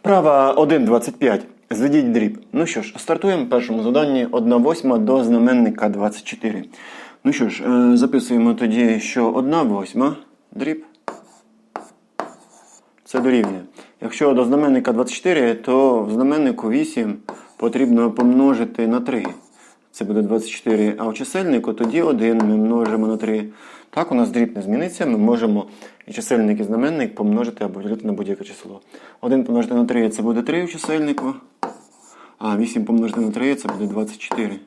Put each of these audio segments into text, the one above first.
Вправа 1.25. Зведіть дріб. Ну що ж, стартуємо в першому заданні 1,8 до знаменника 24. Ну що ж, е, записуємо тоді, що 1 восьма дріб. Це дорівнює. Якщо до знаменника 24, то в знаменнику 8 потрібно помножити на 3. Це буде 24. А в чисельнику тоді 1 ми множимо на 3. Так, у нас дріб не зміниться. Ми можемо і чисельник, і знаменник помножити або поділити на будь-яке число. 1 помножити на 3 це буде 3 у чисельнику. А 8 помножити на 3 це буде 24.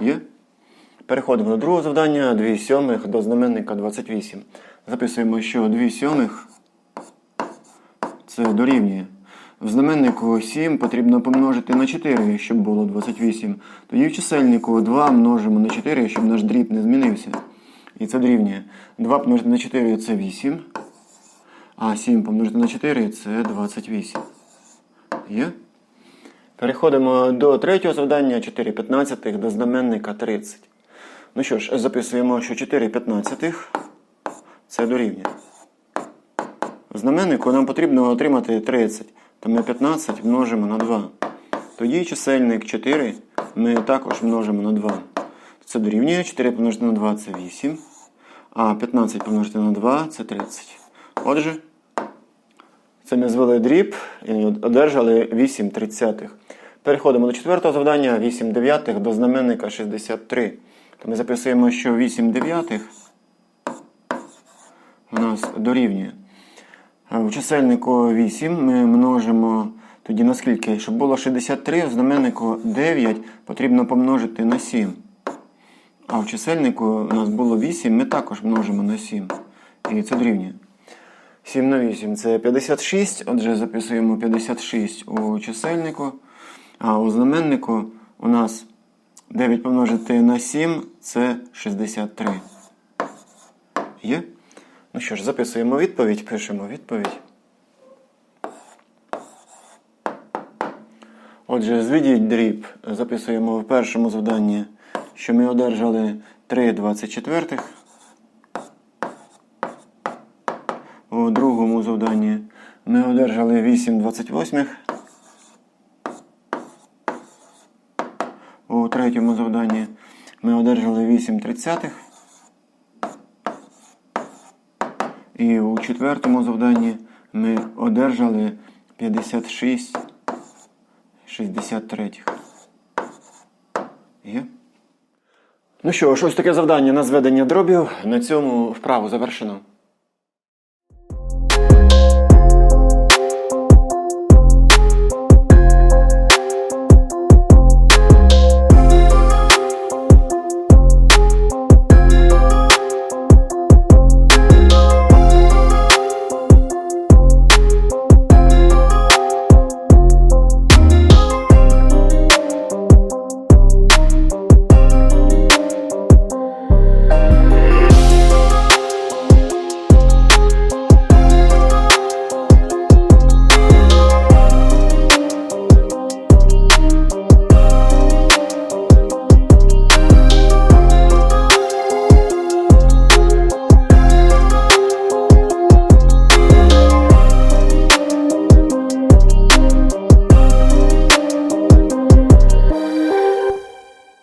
Є? Переходимо до другого завдання. 2 сьомих до знаменника 28. Записуємо, що 2 сьомих це дорівнює. В знаменнику 7 потрібно помножити на 4, щоб було 28. Тоді в чисельнику 2 множимо на 4, щоб наш дріб не змінився. І це дорівнює. 2 помножити на 4 це 8. А 7 помножити на 4 це 28. Є? Переходимо до третього завдання 4 п'ятнадцятих до знаменника 30. Ну що ж, записуємо, що 4 п'ятнадцятих це дорівнює. Знаменнику нам потрібно отримати 30, то ми 15 множимо на 2. Тоді чисельник 4 ми також множимо на 2. Це дорівнює 4 помножити на 2 це 8. А 15 помножити на 2 це 30. Отже, це ми звели дріб і одержали 8 тридцятих. Переходимо до четвертого завдання 8 дев'ятих до знаменника 63. То ми записуємо, що 8 дев'ятих у нас дорівнює. В чисельнику 8 ми множимо тоді на скільки? Щоб було 63, в знаменнику 9 потрібно помножити на 7. А в чисельнику у нас було 8, ми також множимо на 7. І це дорівнює. 7 на 8 це 56. Отже, записуємо 56 у чисельнику. А у знаменнику у нас 9 помножити на 7 це 63. Є? Ну що ж, записуємо відповідь, пишемо відповідь. Отже, зведіть дріб. Записуємо в першому завданні, що ми одержали 3 24. У другому завданні ми одержали 8 28. У третьому завданні ми одержали 8 тридцятих. І у четвертому завданні ми одержали 56 63. Є? Ну що ж, ось таке завдання на зведення дробів. На цьому вправу завершено.